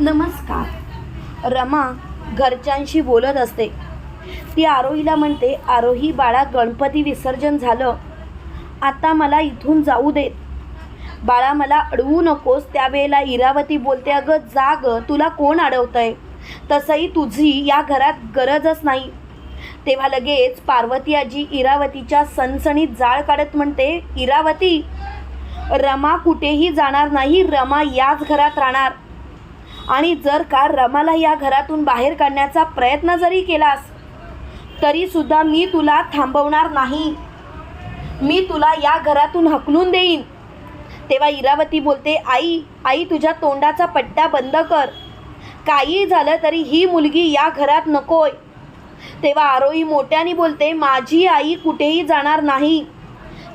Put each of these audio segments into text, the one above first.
नमस्कार. रमा घरच्यांशी बोलत असते. ती आरोहीला म्हणते आरोही बाळा गणपती विसर्जन झालं. आता मला इथून जाऊ देत बाळा मला अडवू नकोस. त्यावेळेला इरावती बोलते अगं जा ग तुला कोण अडवतंय? तसंही तुझी या घरात गरजच नाही. तेव्हा लगेच पार्वती आजी इरावतीच्या सणसणीत जाळ काढत म्हणते इरावती रमा कुठेही जाणार नाही. रमा याच घरात राहणार. आणि जर का रमाला या घरातून बाहेर काढण्याचा प्रयत्न जरी केलास तरी सुद्धा मी तुला थांबवणार नाही. मी तुला या घरातून हकलून देईन. तेव्हा इरावती बोलते आई आई तुझ्या तोंडाचा पट्टा बंद कर. काही झालं तरी ही मुलगी या घरात नकोय. तेव्हा आरोही मोठ्याने बोलते माझी आई कुठेही जाणार नाही.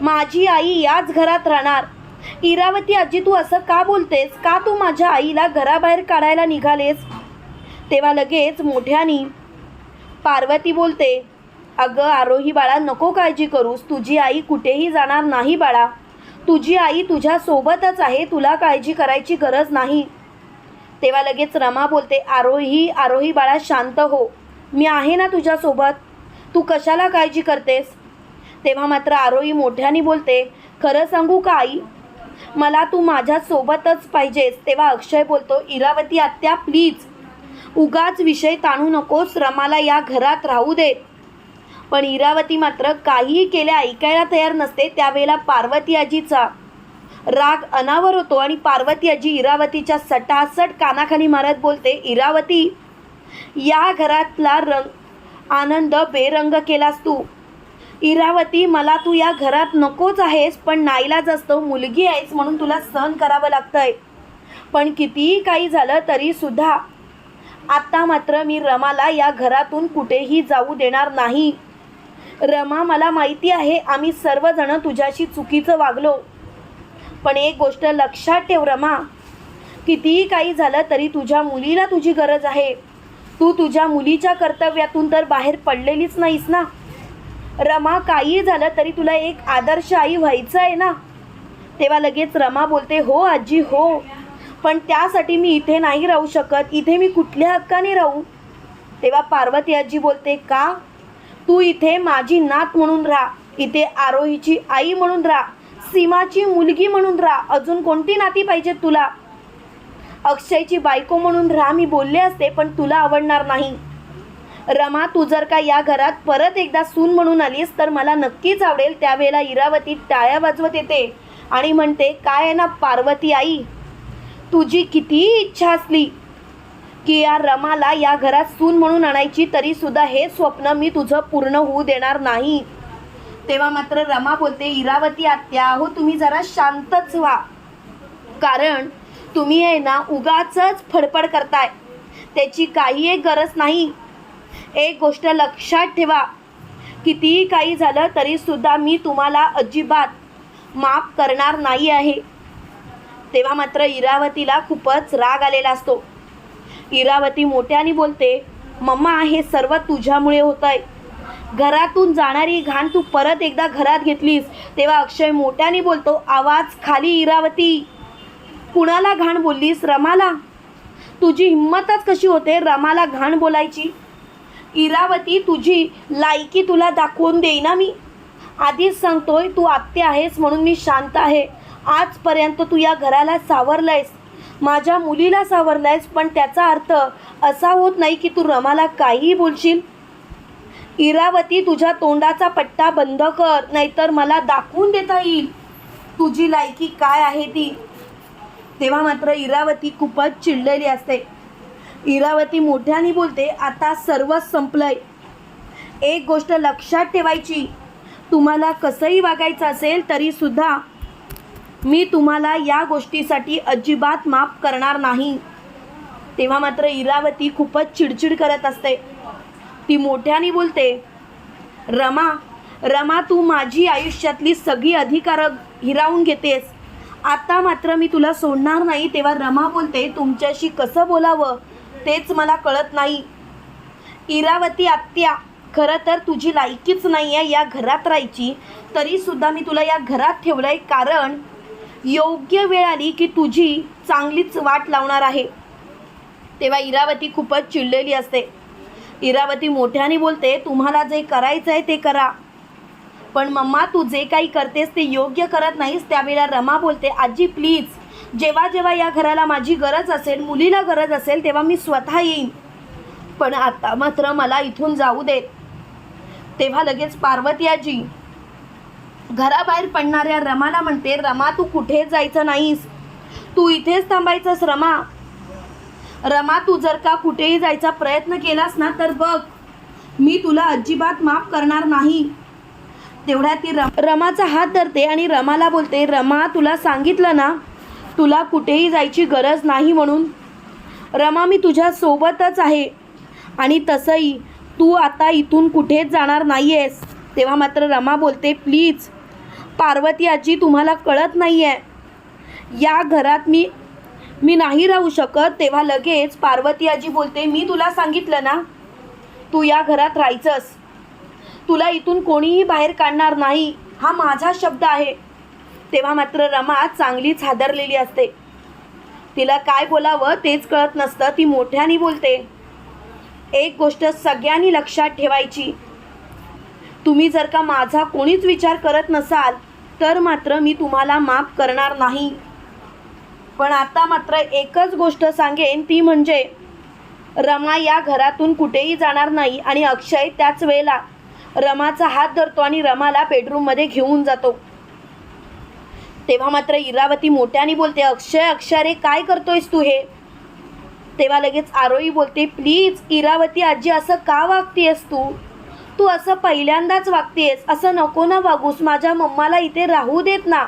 माझी आई याच घरात राहणार. इरावती आजी तू असं का बोलतेस? का तू माझ्या आईला घराबाहेर काढायला निघालेस? तेव्हा लगेच मोठ्यानी पार्वती बोलते अगं आरोही बाळा नको काळजी करूस. तुझी आई कुठेही जाणार नाही बाळा. तुझी आई तुझ्यासोबतच आहे. तुला काळजी करायची गरज नाही. तेव्हा लगेच रमा बोलते आरोही आरोही बाळा शांत हो. मी आहे ना तुझ्यासोबत. तू कशाला काळजी करतेस? तेव्हा मात्र आरोही मोठ्याने बोलते खरं सांगू का आई? मला तू माझ्यासोबतच पाहिजेस तेव्हा अक्षय बोलतो इरावती आत्या प्लीज उगाच विषय ताणू नकोस रमाला या घरात राहू देत. पण इरावती मात्र काहीही केल्या ऐकायला तयार नसते त्यावेळेला पार्वती आजीचा राग अनावर होतो आणि पार्वती आजी इरावतीच्या सटासट कानाखाली मारत बोलते इरावती या घरातला रंग आनंद बेरंग केलास तू. इरावती मला तू या घरात नकोच आहेस पण नाईलाज असतो मुलगी आहेस म्हणून तुला सहन करावं लागतंय. पण कितीही काही झालं तरी सुद्धा. मात्र मी रमाला या घरातून कुठेही जाऊ देणार नाही. रमा मला माहिती आहे आम्ही सर्वजण तुझ्याशी चुकीचं वागलो. पण एक गोष्ट लक्षात ठेव रमा. कितीही काही झालं तरी तुझ्या मुलीला तुझी गरज आहे. तू तुझ्या मुलीच्या कर्तव्यातून तर बाहेर पडलेलीच नाहीस ना? रमा काही झालं तरी तुला एक आदर्श आई व्हायचं आहे ना? तेव्हा लगेच रमा बोलते हो आजी हो. पण त्यासाठी मी इथे नाही राहू शकत. इथे मी कुठल्या हक्काने राहू? तेव्हा पार्वती आजी बोलते का? तू इथे माझी नात म्हणून राहा. इथे आरोहीची आई म्हणून राहा. सीमाची मुलगी म्हणून राहा. अजून कोणती नाती पाहिजे तुला? अक्षयची बायको म्हणून राहा मी बोलले असते पण तुला आवडणार नाही. रमा तू जर का या घरात परत एकदा सून म्हणून आलीस तर मला नक्कीच आवडेल त्यावेळेला इरावती टाळ्या वाजवत येते. आणि म्हणते काय आहे ना पार्वती आई? तुझी कितीही इच्छा असली की या रमाला या घरात सून म्हणून आणायची तरी सुद्धा हे स्वप्न मी तुझं पूर्ण होऊ देणार नाही. तेव्हा मात्र रमा बोलते इरावती आत्या हो तुम्ही जरा शांतच व्हा. कारण तुम्ही आहे ना उगाच फडफड करताय. त्याची काही एक गरज नाही. एक गोष्ट लक्षात ठेवा. कितीही काही झालं तरीसुद्धा मी तुम्हाला अजिबात माफ करणार नाही आहे. तेव्हा मात्र इरावतीला खूपच राग आलेला असतो. इरावती मोठ्याने बोलते मम्मा हे सर्व तुझ्यामुळे होत आहे घरातून जाणारी घाण तू परत एकदा घरात घेतलीस. तेव्हा अक्षय मोठ्याने बोलतो आवाज खाली इरावती. कुणाला घाण बोललीस? रमाला. तुझी हिंमतच कशी होते रमाला घाण बोलायची? इरावती तुझी लायकी तुला दाखवून देईना मी. आधीच सांगतोय तू आत्ते आहेस म्हणून मी शांत आहे. आजपर्यंत तू या घराला सावरलंयस. माझ्या मुलीला सावरलंयस पण त्याचा अर्थ असा होत नाही की तू रमाला काहीही बोलशील. इरावती तुझ्या तोंडाचा पट्टा बंद कर नाहीतर मला दाखवून देता येईल. तुझी लायकी काय आहे ती? तेव्हा मात्र इरावती खूपच चिडलेली असते. इरावती मोठ्याने बोलते आता सर्वच संपलंय. एक गोष्ट लक्षात ठेवायची. तुम्हाला कसंही वागायचं असेल तरी सुद्धा मी तुम्हाला या गोष्टीसाठी अजिबात माफ करणार नाही. तेव्हा मात्र इरावती खूपच चिडचिड करत असते. ती मोठ्याने बोलते रमा रमा तू माझी आयुष्यातली सगळी अधिकार हिरावून घेतेस. आता मात्र मी तुला सोडणार नाही. तेव्हा रमा बोलते तुमच्याशी कसं बोलावं? तेच मला कळत नाही. इरावती आत्या खरं तर तुझी लायकीच नाही आहे या घरात राहायची. तरीसुद्धा मी तुला या घरात ठेवलं आहे कारण योग्य वेळ आली की तुझी चांगलीच वाट लावणार आहे. तेव्हा इरावती खूपच चिडलेली असते. इरावती मोठ्याने बोलते तुम्हाला जे करायचं आहे ते करा. पण मम्मा तू जे काही करतेस ते योग्य करत नाहीस. त्यावेळेला रमा बोलते आजी प्लीज जेव्हा जेव्हा या घराला माझी गरज असेल मुलीला गरज असेल तेव्हा मी स्वतः येईन. पण आता मात्र मला इथून जाऊ देत. तेव्हा लगेच पार्वती आजी घराबाहेर पडणाऱ्या रमाला म्हणते रमा तू कुठे जायचं नाहीस? तू इथेच थांबायचंस रमा. रमा तू जर का कुठेही जायचा प्रयत्न केलास ना तर बघ. मी तुला अजिबात माफ करणार नाही. तेवढ्या ती रम रमाचा हात धरते आणि रमाला बोलते रमा तुला सांगितलं ना तुला कुठेही जायची गरज नाही म्हणून. रमा मी तुझ्या सोबतच आहे. आणि तसंही तू आता इथून कुठेच जाणार नाही आहेस तेव्हा मात्र रमा बोलते प्लीज पार्वती आजी तुम्हाला कळत नाही आहे या घरात मी मी नाही राहू शकत. तेव्हा लगेच पार्वती आजी बोलते मी तुला सांगितलं ना तू या घरात राहायचंस. तुला इथून कोणीही बाहेर काढणार नाही. हा माझा शब्द आहे. तेव्हा मात्र रमा चांगलीच हादरलेली असते. तिला काय बोलावं तेच कळत नसतं ती मोठ्याने बोलते एक गोष्ट सगळ्यांनी लक्षात ठेवायची. तुम्ही जर का माझा कोणीच विचार करत नसाल तर मात्र मी तुम्हाला माफ करणार नाही. पण आता मात्र एकच गोष्ट सांगेन ती म्हणजे रमा या घरातून कुठेही जाणार नाही आणि अक्षय त्याच वेळेला रमाचा हात धरतो आणि रमाला बेडरूममध्ये घेऊन जातो. तेव्हा मात्र इरावती मोठ्याने बोलते अक्षय अक्षरे काय करतोयस तू हे? तेव्हा लगेच आरोही बोलते प्लीज इरावती आजी असं का वागतेस तू? तू असं पहिल्यांदाच वागतेस असं नको ना वागूस माझ्या मम्माला इथे राहू देत ना.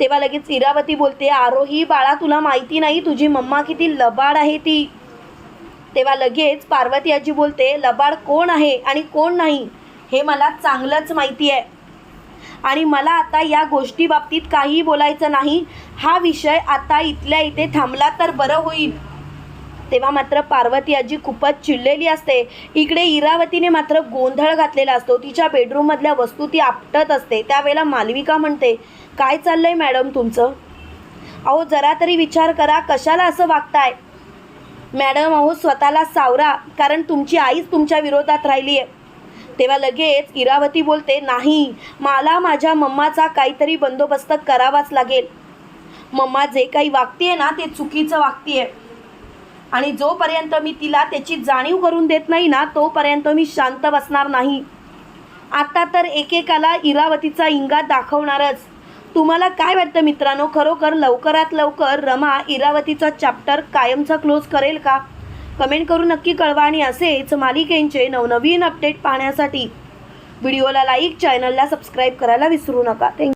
तेव्हा लगेच इरावती बोलते आरोही बाळा तुला माहिती नाही तुझी मम्मा किती लबाड आहे ती. तेव्हा लगेच पार्वती आजी बोलते लबाड कोण आहे आणि कोण नाही? हे मला चांगलंच माहिती आहे. आणि मला आता या गोष्टी बाबतीत काहीही बोलायचं नाही. हा विषय आता इथल्या इथे थांबला तर बरं होईल. तेव्हा मात्र पार्वती आजी खूपच चिडलेली असते. इकडे इरावतीने मात्र गोंधळ घातलेला असतो. तिच्या बेडरूममधल्या वस्तू ती आपटत असते. त्यावेळेला मालविका म्हणते काय चाललंय मॅडम तुमचं? अहो जरा तरी विचार करा कशाला असं वागताय? मॅडम अहो स्वतःला सावरा कारण तुमची आईच तुमच्या विरोधात राहिली आहे तेव्हा लगेच इरावती बोलते नाही मला माझ्या मम्माचा काहीतरी बंदोबस्त करावाच लागेल. मम्मा जे काही वागतेय ना ते चुकीचं वागतेय. आणि जोपर्यंत मी तिला त्याची जाणीव करून देत नाही ना तोपर्यंत मी शांत बसणार नाही. आता तर एकेकाला इरावतीचा इंगा दाखवणारच. तुम्हाला काय वाटतं मित्रांनो? खरोखर लवकरात लवकर रमा इरावतीचा चॅप्टर कायमचा क्लोज करेल का? कमेंट करून नक्की कळवा आणि असेच मालिकेंचे नवनवीन अपडेट पाहण्यासाठी व्हिडिओला लाईक चॅनलला सबस्क्राईब करायला विसरू नका. थँक्यू